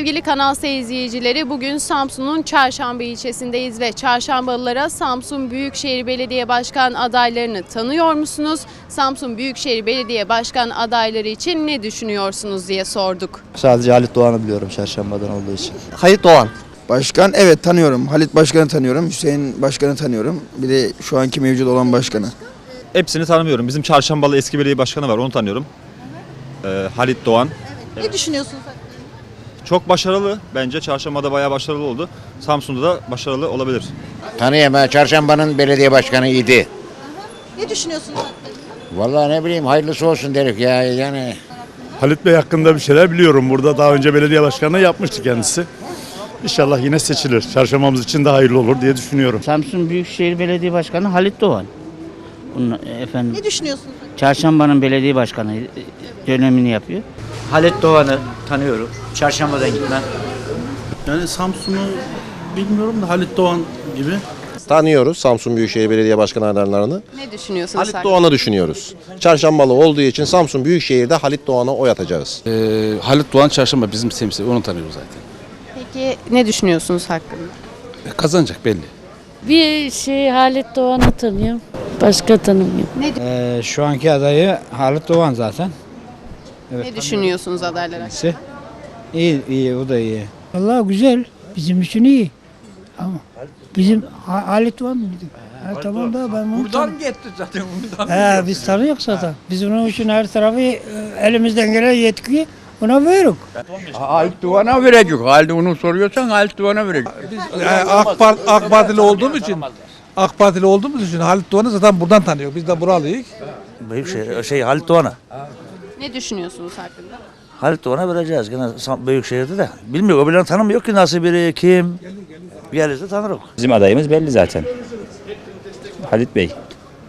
Sevgili Kanal S izleyicileri bugün Samsun'un Çarşamba ilçesindeyiz ve Çarşambalılara Samsun Büyükşehir Belediye Başkan adaylarını tanıyor musunuz? Samsun Büyükşehir Belediye Başkan adayları için ne düşünüyorsunuz diye sorduk. Sadece Halit Doğan'ı biliyorum çarşambadan olduğu için. Halit Doğan. Başkan evet tanıyorum. Halit Başkan'ı tanıyorum. Hüseyin Başkan'ı tanıyorum. Bir de şu anki mevcut olan başkanı. Hepsini tanımıyorum. Bizim Çarşambalı eski belediye başkanı var onu tanıyorum. Ee, Halit Doğan. Ne düşünüyorsunuz? Çok başarılı bence. Çarşamba'da bayağı başarılı oldu. Samsun'da da başarılı olabilir. Tanıyorum ben Çarşamba'nın belediye başkanı idi. Ne düşünüyorsunuz? Vallahi ne bileyim hayırlısı olsun derik ya yani. Halit Bey hakkında bir şeyler biliyorum. Burada daha önce belediye başkanlığı yapmıştı kendisi. İnşallah yine seçilir. Çarşambamız için de hayırlı olur diye düşünüyorum. Samsun Büyükşehir Belediye Başkanı Halit Doğan. Bunun, efendim Ne düşünüyorsunuz? Çarşamba'nın belediye başkanı e, dönemini yapıyor. Halit Doğan'ı tanıyorum. Çarşambadan gitmem. Yani Samsun'u bilmiyorum da Halit Doğan gibi. Tanıyoruz Samsun Büyükşehir Belediye Başkanı adaylarını. Ne düşünüyorsunuz? Halit hakkında? Doğan'ı düşünüyoruz. Çarşambalı olduğu için Samsun Büyükşehir'de Halit Doğan'a oy atacağız. Ee, Halit Doğan Çarşamba bizim temsil, onu tanıyoruz zaten. Peki ne düşünüyorsunuz hakkında? E, kazanacak belli. Bir şey Halit Doğan'ı tanıyorum. Başka tanımıyorum. Ee, şu anki adayı Halit Doğan zaten. Ne düşünüyorsunuz adaylar hakkında? İyi, iyi o da iyi. Vallahi güzel. Bizim için iyi. Ama bizim Ha- Halit Doğan mıydı? Ha, tamam da ben onu Buradan gitti zaten. He, biz tanıyoruz zaten. Biz onun için her tarafı e, elimizden gelen yetkiyi ona veriyoruz. Halit Doğan'a verecek. Halit onu soruyorsan Halit Doğan'a verecek. AK, Parti, AK Partili olduğumuz için AK Partili olduğumuz için Halit Doğan'ı zaten buradan tanıyor. Biz de buralıyız. Büyükşehir, şey Halit Doğan'a. Ne düşünüyorsunuz hakkında? Halit Doğan'a vereceğiz gene Büyükşehir'de de. Bilmiyorum öbürlerini tanımıyor ki nasıl biri, kim. Gelirse tanırız. Bizim adayımız belli zaten. Halit Bey.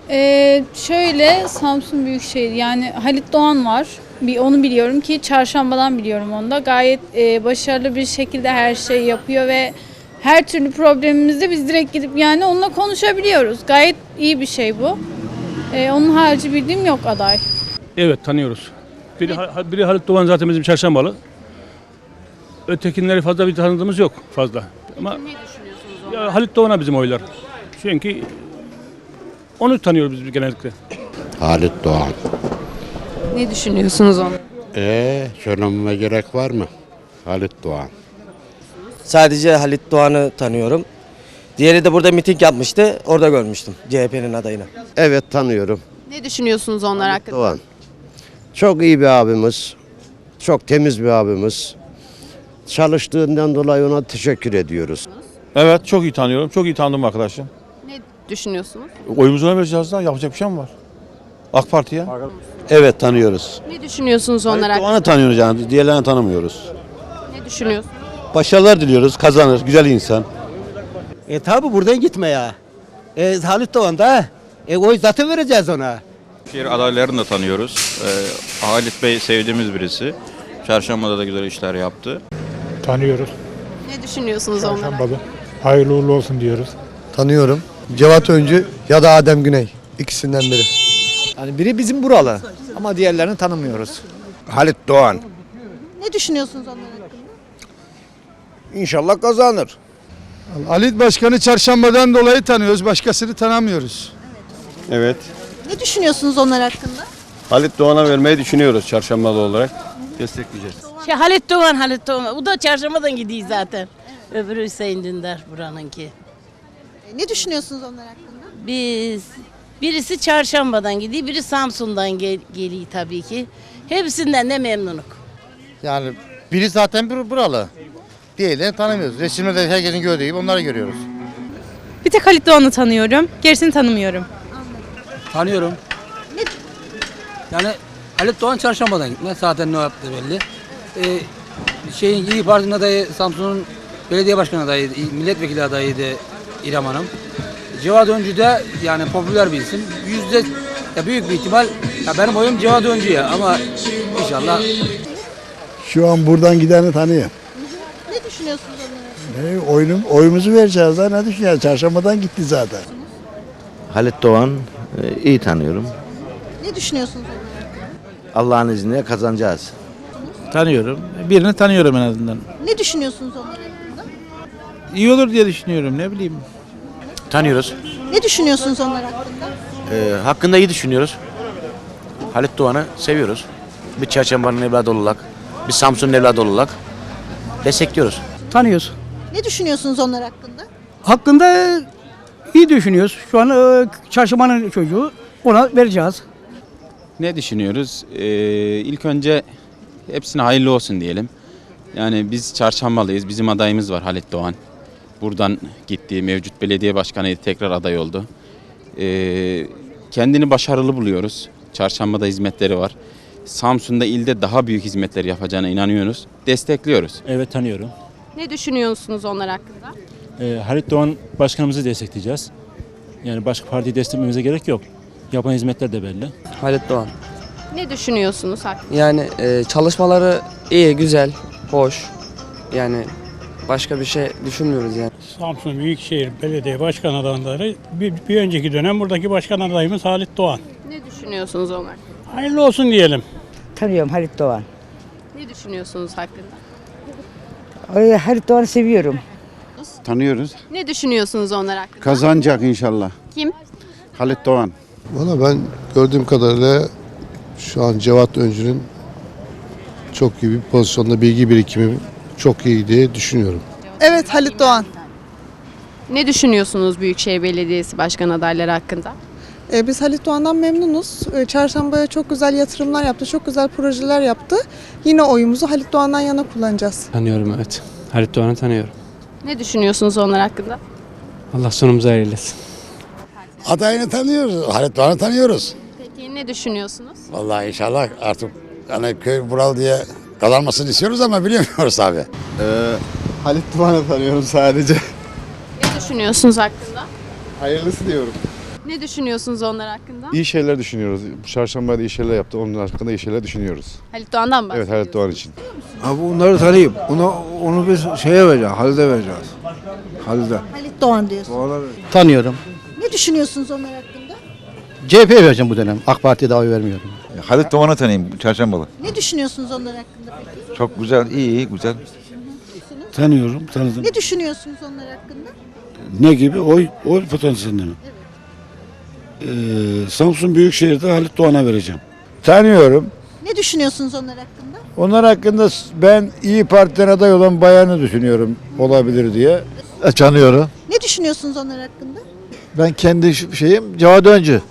Ee, şöyle Samsun Büyükşehir yani Halit Doğan var. Bir onu biliyorum ki çarşambadan biliyorum onu da. Gayet e, başarılı bir şekilde her şeyi yapıyor ve her türlü problemimizde biz direkt gidip yani onunla konuşabiliyoruz. Gayet iyi bir şey bu. Ee, onun harici bildiğim yok aday. Evet tanıyoruz. Biri, biri Halit Doğan zaten bizim çarşambalı. Ötekinleri fazla bir tanıdığımız yok fazla. Ama Ne düşünüyorsunuz? ya Halit Doğan'a bizim oylar. Çünkü onu tanıyoruz biz genellikle. Halit Doğan. Ne düşünüyorsunuz onu? Eee söylememe gerek var mı? Halit Doğan. Sadece Halit Doğan'ı tanıyorum. Diğeri de burada miting yapmıştı. Orada görmüştüm CHP'nin adayını. Evet tanıyorum. Ne düşünüyorsunuz onlar hakkında? Doğan. Çok iyi bir abimiz. Çok temiz bir abimiz. Çalıştığından dolayı ona teşekkür ediyoruz. Evet çok iyi tanıyorum. Çok iyi tanıdım arkadaşım. Ne düşünüyorsunuz? Oyumuzu ona vereceğiz daha. Yapacak bir şey mi var? AK Parti'ye. Evet tanıyoruz. Ne düşünüyorsunuz onlar hakkında? Doğan'ı tanıyoruz yani. Diğerlerini tanımıyoruz. Ne düşünüyorsunuz? Başarılar diliyoruz. Kazanır. Güzel insan. E tabi buradan gitme ya. E, Halit Doğan da. E, oy zaten vereceğiz ona. Şehir adaylarını da tanıyoruz. Ee, Halit Bey sevdiğimiz birisi. Çarşamba'da da güzel işler yaptı. Tanıyoruz. Ne düşünüyorsunuz onlar hakkında? Hayırlı uğurlu olsun diyoruz. Tanıyorum. Cevat Öncü ya da Adem Güney. İkisinden biri. Yani biri bizim buralı. Ama diğerlerini tanımıyoruz. Halit Doğan. Ne düşünüyorsunuz onlar hakkında? İnşallah kazanır. Halit Başkan'ı çarşambadan dolayı tanıyoruz. Başkasını tanımıyoruz. Evet. Ne düşünüyorsunuz onlar hakkında? Halit Doğan'a vermeyi düşünüyoruz çarşambalı olarak. Destekleyeceğiz. Şey, Halit Doğan, Halit Doğan. O da çarşambadan gidiyor zaten. Öbürü Hüseyin Dündar buranınki. E, Ne düşünüyorsunuz onlar hakkında? Biz birisi çarşambadan gidiyor, biri Samsun'dan gel- geliyor tabii ki. Hepsinden de memnunuk. Yani biri zaten bir buralı. Diğerlerini tanımıyoruz. Resimlerde herkesin gördüğü gibi onları görüyoruz. Bir tek Halit Doğan'ı tanıyorum. Gerisini tanımıyorum. Tanıyorum. Yani Halit Doğan Çarşamba'dan gitme. Zaten ne yaptı belli. Ee, şeyin İyi Parti'nin adayı Samsun'un belediye başkanı adayıydı, milletvekili adayıydı İrem Hanım. Cevat Öncü de yani popüler bir isim. Yüzde ya büyük bir ihtimal ya benim oyum Cevat Öncü'ye ama inşallah Şu an buradan gideni tanıyor. Ne düşünüyorsunuz? Ne, oyunum, oyumuzu vereceğiz daha ne düşünüyorsun? Çarşambadan gitti zaten. Halit Doğan iyi tanıyorum. Ne düşünüyorsunuz onlar hakkında? Allah'ın izniyle kazanacağız. Tanıyorum. Birini tanıyorum en azından. Ne düşünüyorsunuz onlar hakkında? İyi olur diye düşünüyorum ne bileyim. Tanıyoruz. Ne düşünüyorsunuz onlar hakkında? Ee, hakkında iyi düşünüyoruz. Halit Doğan'ı seviyoruz. Bir Çarşamba'nın evladı olarak, bir Samsun'un evladı olarak destekliyoruz. Tanıyoruz. Ne düşünüyorsunuz onlar hakkında? Hakkında iyi düşünüyoruz. Şu an e, çarşambanın çocuğu ona vereceğiz. Ne düşünüyoruz? Ee, ilk önce hepsine hayırlı olsun diyelim. Yani biz çarşambalıyız. Bizim adayımız var Halit Doğan. Buradan gitti. Mevcut belediye başkanıydı. Tekrar aday oldu. Ee, kendini başarılı buluyoruz. Çarşambada hizmetleri var. Samsun'da ilde daha büyük hizmetler yapacağına inanıyoruz. Destekliyoruz. Evet tanıyorum. Ne düşünüyorsunuz onlar hakkında? Ee, Halit Doğan başkanımızı destekleyeceğiz. Yani başka partiyi desteklememize gerek yok. Yapan hizmetler de belli. Halit Doğan. Ne düşünüyorsunuz hakkında? Yani e, çalışmaları iyi, güzel, hoş. Yani başka bir şey düşünmüyoruz yani. Samsun Büyükşehir Belediye Başkan adayları bir, bir önceki dönem buradaki başkan adayımız Halit Doğan. Ne düşünüyorsunuz onlar? Hayırlı olsun diyelim. Tanıyorum Halit Doğan. Ne düşünüyorsunuz hakkında? Halit Doğan'ı seviyorum. Tanıyoruz. Ne düşünüyorsunuz onlar hakkında? Kazanacak inşallah. Kim? Halit Doğan. Valla ben gördüğüm kadarıyla şu an Cevat Öncü'nün çok iyi bir pozisyonda bilgi birikimi çok iyi diye düşünüyorum. Evet Halit Doğan. Ne düşünüyorsunuz Büyükşehir Belediyesi Başkan adayları hakkında? Ee, biz Halit Doğan'dan memnunuz. Ee, Çarşamba'ya çok güzel yatırımlar yaptı, çok güzel projeler yaptı. Yine oyumuzu Halit Doğan'dan yana kullanacağız. Tanıyorum evet. Halit Doğan'ı tanıyorum. Ne düşünüyorsunuz onlar hakkında? Allah sonumuzu hayırlısı. Adayını tanıyoruz. Halit Doğan'ı tanıyoruz. Peki ne düşünüyorsunuz? Vallahi inşallah artık hani köy bural diye kazanmasını istiyoruz ama bilemiyoruz abi. Halit Doğan'ı tanıyorum sadece. Ne düşünüyorsunuz hakkında? Hayırlısı diyorum. Ne düşünüyorsunuz onlar hakkında? İyi şeyler düşünüyoruz. Çarşamba'da iyi şeyler yaptı. Onun hakkında iyi şeyler düşünüyoruz. Halit Doğan'dan bahsediyoruz. Doğan için. Abi bunları tanıyayım. Onu, onu biz şeye vereceğiz, Halide vereceğiz. Halide. Halit Doğan diyorsun. Tanıyorum. Ne düşünüyorsunuz onlar hakkında? CHP'ye vereceğim bu dönem. AK Parti'ye daha oy vermiyorum. Halit Doğan'ı tanıyayım Çarşambalı. Ne düşünüyorsunuz onlar hakkında peki? Çok güzel, iyi, iyi güzel. Tanıyorum, tanıdım. Ne düşünüyorsunuz onlar hakkında? Ne gibi? Oy, oy potansiyelini mi? Ee, Samsun Büyükşehir'de Halit Doğan'a vereceğim. Tanıyorum. Ne düşünüyorsunuz onlar hakkında? Onlar hakkında ben İyi Parti'den aday olan bayanı düşünüyorum olabilir diye. Tanıyorum. Ne düşünüyorsunuz onlar hakkında? Ben kendi şeyim Cevat Öncü.